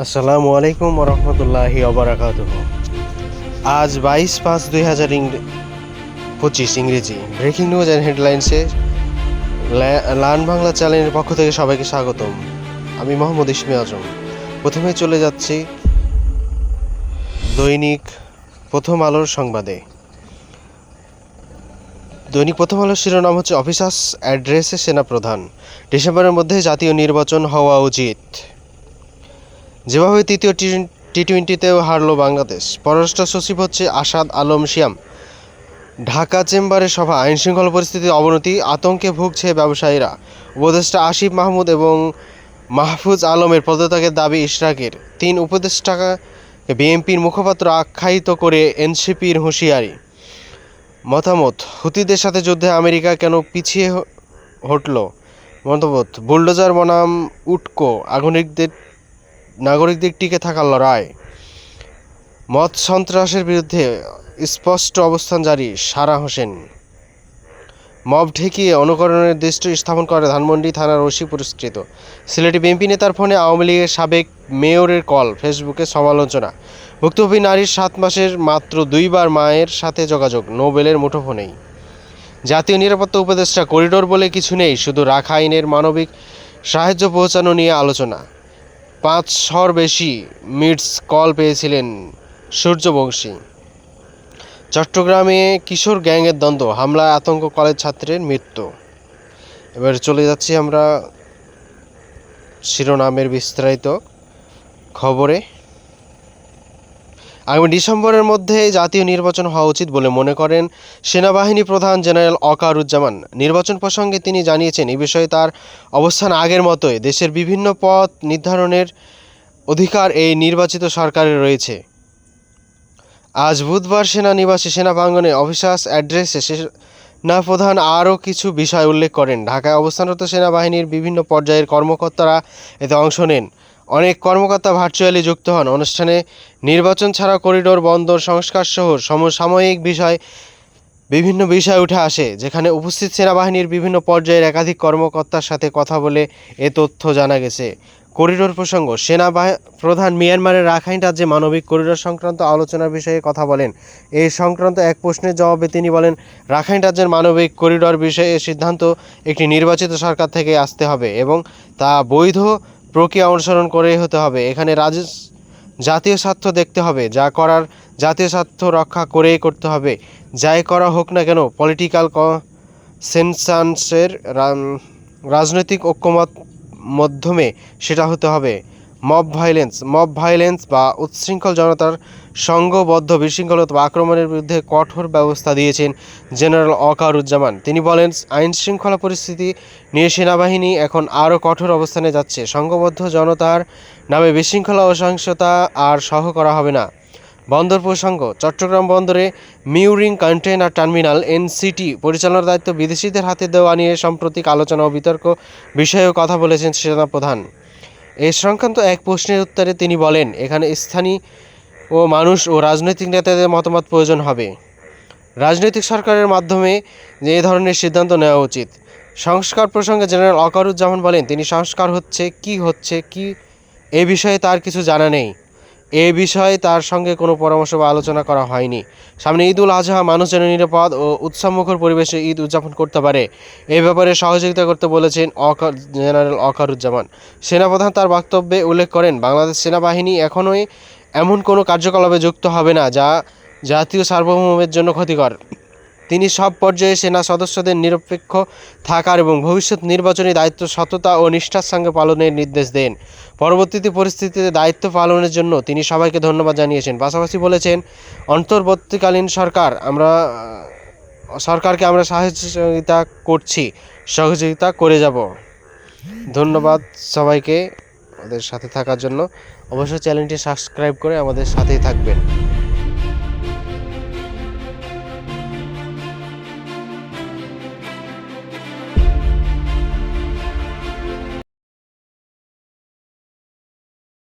আসসালামু আলাইকুম রহমতুল্লাহি অবরাকাত আজ বাইশ পাঁচ দুই হাজার পঁচিশ ইংরেজি। ব্রেকিং নিউজ অ্যান্ড হেডলাইন্সে লান বাংলা চ্যানেলের পক্ষ থেকে সবাইকে স্বাগতম। আমি মোহাম্মদ ইসমি আজম। প্রথমে চলে যাচ্ছি দৈনিক প্রথম আলোর সংবাদে। দৈনিক প্রথম আলোর শিরোনাম হচ্ছে অফিসার্স অ্যাড্রেসে সেনাপ্রধান। ডিসেম্বরের মধ্যে জাতীয় নির্বাচন হওয়া উচিত। যেভাবে তৃতীয় টি টোয়েন্টিতেও হারলো বাংলাদেশ। পররাষ্ট্র সচিব হচ্ছে আসাদ আলম শিয়াম। ঢাকা চেম্বারে সভা, আইনশৃঙ্খলা পরিস্থিতির অবনতি, আতঙ্কে ভুগছে ব্যবসায়ীরা। উপদেষ্টা আসিফ মাহমুদ এবং মাহফুজ আলমের পদত্যাগের দাবি ইশরাকের। তিন উপদেষ্টাকে বিএনপির মুখপাত্র আখ্যায়িত করে এনসিপির হুঁশিয়ারি। মতামত, হুতিদের সাথে যুদ্ধে আমেরিকা কেন পিছিয়ে হটল? মতামত, বুলডোজার বনাম উটকো আগুনিকদের নাগরিকদের টিকে থাকার লড়াই। মদ সন্ত্রাসের বিরুদ্ধে স্পষ্ট অবস্থান জারি সারা হোসেন। মব ঠেকিয়ে অনুকরণের দৃষ্টি স্থাপন করে ধানমন্ডি থানার ওসি পুরস্কৃত। সিলেটি বিএনপি নেতার ফোনে আওয়ামী লীগের সাবেক মেয়রের কল, ফেসবুকে সমালোচনা। ভুক্তভোগী নারীর সাত মাসের মাত্র দুইবার মায়ের সাথে যোগাযোগ, নোবেলের মুঠোফোনেই। জাতীয় নিরাপত্তা উপদেষ্টা করিডোর বলে কিছু নেই, শুধু রাখাইনের মানবিক সাহায্য পৌঁছানো নিয়ে আলোচনা। পাঁচশোর বেশি মিটস কল পেয়েছিলেন সূর্যবংশী। চট্টগ্রামে কিশোর গ্যাংয়ের দ্বন্দ্ব হামলা আতঙ্ক কলেজ ছাত্রের মৃত্যু। এবার চলে যাচ্ছি আমরা শিরোনামের বিস্তারিত খবরে। আগামী ডিসেম্বরের মধ্যে জাতীয় নির্বাচন হওয়া উচিত বলে মনে করেন সেনাবাহিনী প্রধান জেনারেল অকারুজ্জামান। নির্বাচন প্রসঙ্গে তিনি জানিয়েছেন, এ বিষয়ে তার অবস্থান আগের মতোই। দেশের বিভিন্ন পথ নির্ধারণের অধিকার এই নির্বাচিত সরকারের রয়েছে। আজ বুধবার সেনানিবাসে সেনা প্রাঙ্গনে অফিসার্স অ্যাড্রেসে সেনাপ্রধান আরও কিছু বিষয় উল্লেখ করেন। ঢাকায় অবস্থানরত সেনাবাহিনীর বিভিন্ন পর্যায়ের কর্মকর্তারা এতে অংশ নেন। অনেক কর্মকর্তা ভার্চুয়ালি যুক্ত হন। অনুষ্ঠানে নির্বাচন ছাড়া করিডোর বন্দর, সংস্কার সহ সমসাময়িক বিষয়, বিভিন্ন বিষয় উঠে আসে, যেখানে উপস্থিত সেনাবাহিনীর বিভিন্ন পর্যায়ের একাধিক কর্মকর্তার সাথে কথা বলে এ তথ্য জানা গেছে। করিডোর প্রসঙ্গ, সেনাবাহ প্রধান মিয়ানমারের রাখাইন রাজ্যে মানবিক করিডোর সংক্রান্ত আলোচনার বিষয়ে কথা বলেন। এই সংক্রান্ত এক প্রশ্নের জবাবে তিনি বলেন, রাখাইন রাজ্যের মানবিক করিডোর বিষয়ে সিদ্ধান্ত একটি নির্বাচিত সরকার থেকে আসতে হবে এবং তা বৈধ প্রক্রিয়া অনুসরণ করেই হতে হবে। এখানে রাজ জাতীয় স্বার্থ দেখতে হবে। যা করার জাতীয় স্বার্থ রক্ষা করেই করতে হবে। যাই করা হোক না কেন পলিটিক্যাল সেনসান্সের রাজনৈতিক ঐক্যমত মাধ্যমে সেটা হতে হবে। মব ভাইলেন্স মব ভাইলেন্স বা উচ্ছৃঙ্খল জনতার সংঘবদ্ধ বিশৃঙ্খলতা বা আক্রমণের বিরুদ্ধে কঠোর ব্যবস্থা দিয়েছেন জেনারেল অকারুজ্জামান। তিনি বলেন আইন শৃঙ্খলা পরিস্থিতি নিয়ে সেনাবাহিনী এখন আরও কঠোর অবস্থানে যাচ্ছে। সংঘবদ্ধ জনতার নামে বিশৃঙ্খলা ও সহিংসতা আর সহ করা হবে না। বন্দর প্রসঙ্গ, চট্টগ্রাম বন্দরে মিউরিং কন্টেইনার টার্মিনাল, এনসিটি পরিচালনার দায়িত্ব বিদেশিদের হাতে দেওয়া নিয়ে সাম্প্রতিক আলোচনা ও বিতর্ক বিষয়েও কথা বলেছেন সেনাপ্রধান। এ সংক্রান্ত এক প্রশ্নের উত্তরে তিনি বলেন, এখানে স্থানীয় ও মানুষ ও রাজনৈতিক নেতাদের মতামত প্রয়োজন হবে। রাজনৈতিক সরকারের মাধ্যমে যে এ ধরনের সিদ্ধান্ত নেওয়া উচিত। সংস্কার প্রসঙ্গে জেনারেল অকারুজ্জামান বলেন, তিনি সংস্কার হচ্ছে, কি হচ্ছে, কি, এ বিষয়ে তার কিছু জানা নেই। এ বিষয়ে তার সঙ্গে কোনো পরামর্শ বা আলোচনা করা হয়নি। সামনে ঈদ উল আজহা মানুষ যেন নিরাপদ ও উৎসবমুখর পরিবেশে ঈদ উদযাপন করতে পারে। এ ব্যাপারে সহযোগিতা করতে বলেছেন অকার জেনারেল অকারুজ্জামান সেনাপ্রধান তার বক্তব্যে উল্লেখ করেন, বাংলাদেশ সেনাবাহিনী এখনোই এমন কোনো কার্যকলাপে যুক্ত হবে না, যা জাতীয় সার্বভৌমের জন্য ক্ষতিকর। তিনি সব পর্যায়ে সেনা সদস্যদের নিরপেক্ষ থাকার এবং ভবিষ্যৎ নির্বাচনী দায়িত্ব, সততা ও নিষ্ঠার সঙ্গে পালনের নির্দেশ দেন। পরবর্তীতে পরিস্থিতিতে দায়িত্ব পালনের জন্য তিনি সবাইকে ধন্যবাদ জানিয়েছেন। পাশাপাশি বলেছেন, অন্তর্বর্তীকালীন সরকার আমরা, সরকারকে আমরা সহযোগিতা করছি, সহযোগিতা করে যাব। ধন্যবাদ সবাইকে আমাদের সাথে থাকার জন্য। অবশ্যই চ্যানেলটি সাবস্ক্রাইব করে আমাদের সাথেই থাকবেন।